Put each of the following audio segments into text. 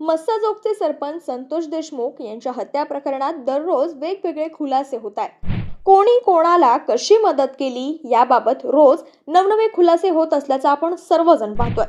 मस्साजोगचे सरपंच संतोष देशमुख यांच्या हत्या प्रकरणात दररोज वेगवेगळे खुलासे होत आहेत. कोणी कोणाला कशी मदत केली याबाबत रोज नवनवे खुलासे होत असल्याचं आपण सर्वजण पाहतोय.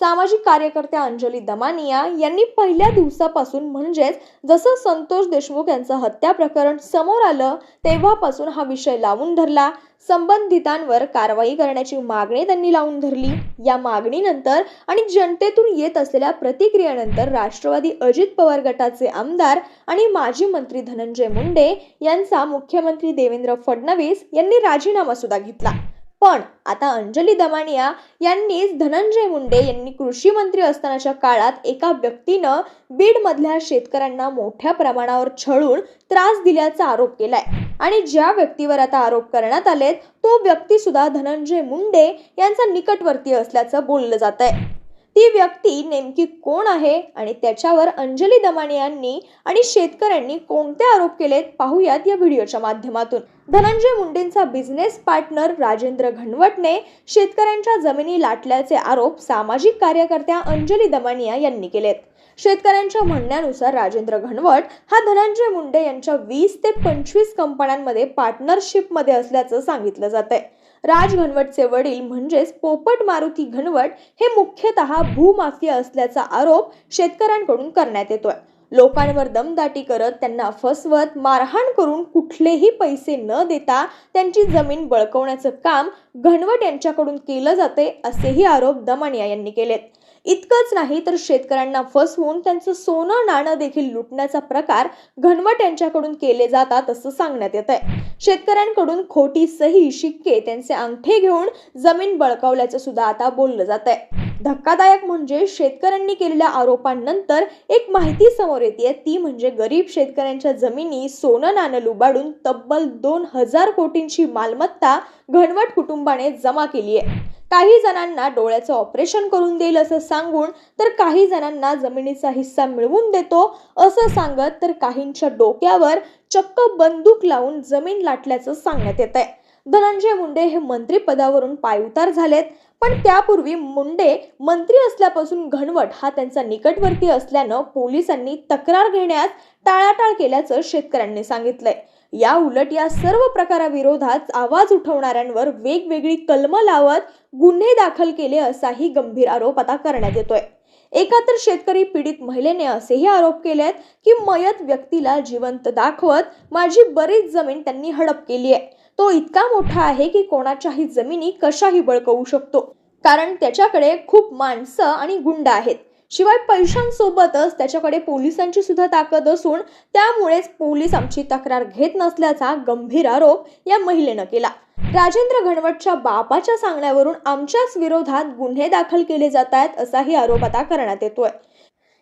सामाजिक कार्यकर्त्या अंजली दमानिया यांनी पहिल्या दिवसापासून म्हणजेच जसं संतोष देशमुख यांचं हत्या प्रकरण समोर आलं तेव्हापासून हा विषय लावून धरला. संबंधितांवर कारवाई करण्याची मागणी त्यांनी लावून धरली. या मागणीनंतर आणि जनतेतून येत असलेल्या प्रतिक्रियेनंतर राष्ट्रवादी अजित पवार गटाचे आमदार आणि माजी मंत्री धनंजय मुंडे यांचा मुख्यमंत्री देवेंद्र फडणवीस यांनी राजीनामा सुद्धा घेतला. पण आता अंजली दमानिया यांनीच धनंजय मुंडे यांनी कृषी मंत्री असतानाच्या काळात एका व्यक्तीनं बीडमधल्या शेतकऱ्यांना मोठ्या प्रमाणावर छळून त्रास दिल्याचा आरोप केलाय. आणि ज्या व्यक्तीवर आता आरोप करण्यात आलेत तो व्यक्ती सुद्धा धनंजय मुंडे यांचा निकटवर्ती असल्याचं बोललं जात आहे ती व्यक्ती नेमकी कोण आहे आणि त्याच्यावर अंजली दमाने यांनी आणि शेतकऱ्यांनी कोणते आरोप केलेत पाहूयात या व्हिडिओच्या माध्यमातून. धनंजय मुंडेंचा बिझनेस पार्टनर राजेंद्र घनवटने शेतकऱ्यांच्या जमिनी लाटल्याचे आरोप सामाजिक कार्यकर्त्या अंजली दमानिया यांनी केलेत. शेतकऱ्यांच्या म्हणण्यानुसार राजेंद्र घनवट हा धनंजय मुंडे यांच्या वीस ते पंचवीस कंपन्यांमध्ये पार्टनरशिपमध्ये असल्याचं सांगितलं जात आहे राज घनवटचे वडील म्हणजेच पोपट मारुती घनवट हे मुख्यतः भूमाफिया असल्याचा आरोप शेतकऱ्यांकडून करण्यात येतोय. लोकांवर दमदाटी करत त्यांना फसवत मारहाण करून कुठलेही पैसे न देता त्यांची जमीन बळकवण्याचं काम घनवट यांच्याकडून केलं जाते असेही आरोप दमानिया यांनी केलेत. इतकंच नाही तर शेतकऱ्यांना फसवून त्यांचं सोनं नाणं देखील लुटण्याचा प्रकार घनवट यांच्याकडून केले जातात असं सांगण्यात येत आहे. शेतकऱ्यांकडून खोटी सही शिक्के त्यांचे अंगठे घेऊन जमीन बळकावल्याचं सुद्धा आता बोललं जात आहे. धक्कादायक म्हणजे शेतकऱ्यांनी केलेल्या आरोपांनंतर एक माहिती समोर येते ती म्हणजे गरीब शेतकऱ्यांच्या जमिनी सोनं नाणं लुबाडून तब्बल दोन हजार कोटींची मालमत्ता घनवट कुटुंबाने जमा केली आहे. काही जणांना डोळ्याचं ऑपरेशन करून देईल असं सांगून तर काही जणांना जमिनीचा हिस्सा मिळवून देतो असं सांगत तर काहींच्या डोक्यावर चक्क बंदूक लावून जमीन लाटल्याचं सांगण्यात येत आहे धनंजय मुंडे हे मंत्रीपदावरून पायउतार झालेत पण त्यापूर्वी मुंडे मंत्री असल्यापासून घनवट हा त्यांचा निकटवर्ती असल्यानं पोलिसांनी तक्रार घेण्यास टाळाटाळ केल्याचं शेतकऱ्यांनी सांगितलंय. या उलट या सर्व प्रकाराविरोधात आवाज उठवणाऱ्यांवर वेगवेगळी कलमं लावत गुन्हे दाखल केले असाही गंभीर आरोप आता करण्यात येतोय. एका तर शेतकरी पीडित महिलेने असेही आरोप केलेत की मयत व्यक्तीला जिवंत दाखवत माझी बरीच जमीन त्यांनी हडप केली आहे. तो इतका मोठा आहे की कोणाच्याही जमिनी कशाही बळकवू शकतो. कारण त्याच्याकडे खूप माणसं आणि गुंड आहेत. शिवाय पैशांसोबतच त्याच्याकडे पोलिसांची सुद्धा ताकद असून त्यामुळेच पोलीस आमची तक्रार घेत नसल्याचा गंभीर आरोप या महिलेनं केला. राजेंद्र घनवटच्या बापाच्या सांगण्यावरून आमच्याच विरोधात गुन्हे दाखल केले जात आहेत असाही आरोप आता करण्यात येतोय.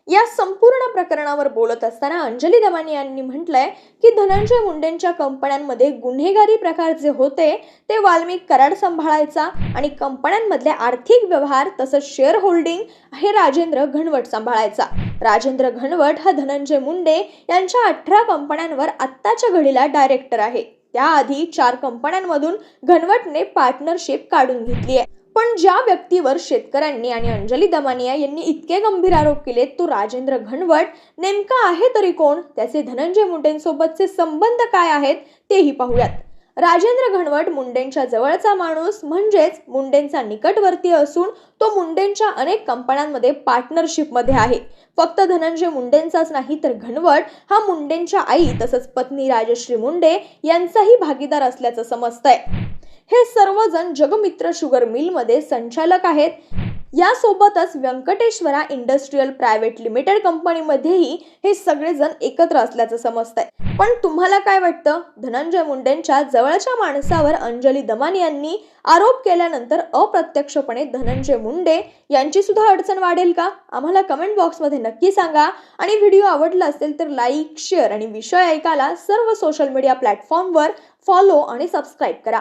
या संपूर्ण प्रकरणावर बोलत असताना अंजली दमानी यांनी म्हटलंय की धनंजय मुंडेंच्या कंपन्यांमध्ये गुन्हेगारी प्रकार जे होते ते वाल्मिक कराड सांभाळायचा आणि कंपन्यांमधले आर्थिक व्यवहार तसंच शेअर होल्डिंग हे राजेंद्र घनवट सांभाळायचा. राजेंद्र घनवट हा धनंजय मुंडे यांच्या अठरा कंपन्यांवर आत्ताच्या घडीला डायरेक्टर आहे. त्याआधी चार कंपन्यांमधून घनवटने पार्टनरशिप काढून घेतली आहे पण ज्या व्यक्तीवर शेतकऱ्यांनी आणि अंजली दमानिया यांनी इतके गंभीर आरोप केले तो राजेंद्र घनवट. नेमका आहे तरी कोण? त्याचे धनंजय मुंडेंसोबतचे संबंध काय आहेत तेही पाहूयात. राजेंद्र घनवट मुंडेंच्या जवळचा माणूस म्हणजेच मुंडेंचा निकटवर्ती असून तो मुंडेंच्या अनेक कंपन्यांमध्ये पार्टनरशिपमध्ये आहे. फक्त धनंजय मुंडेंचाच नाही तर घनवट हा मुंडेंच्या आई तसंच पत्नी राजश्री मुंडे यांचाही भागीदार असल्याचं समजतंय. हे सर्वजण जगमित्र शुगर मिलमध्ये संचालक आहेत. यासोबतच व्यंकटेश्वरा इंडस्ट्रीयल प्रायव्हेट लिमिटेड कंपनीमध्येही हे सगळेजण एकत्र असल्याचं समजतंय. पण तुम्हाला काय वाटतं? धनंजय मुंडेंच्या जवळच्या माणसावर अंजली दमानी यांनी आरोप केल्यानंतर अप्रत्यक्षपणे धनंजय मुंडे यांची सुद्धा अडचण वाढेल का? आम्हाला कमेंट बॉक्समध्ये नक्की सांगा. आणि व्हिडिओ आवडला असेल तर लाईक शेअर आणि विषय ऐकायला सर्व सोशल मीडिया प्लॅटफॉर्मवर फॉलो आणि सबस्क्राईब करा.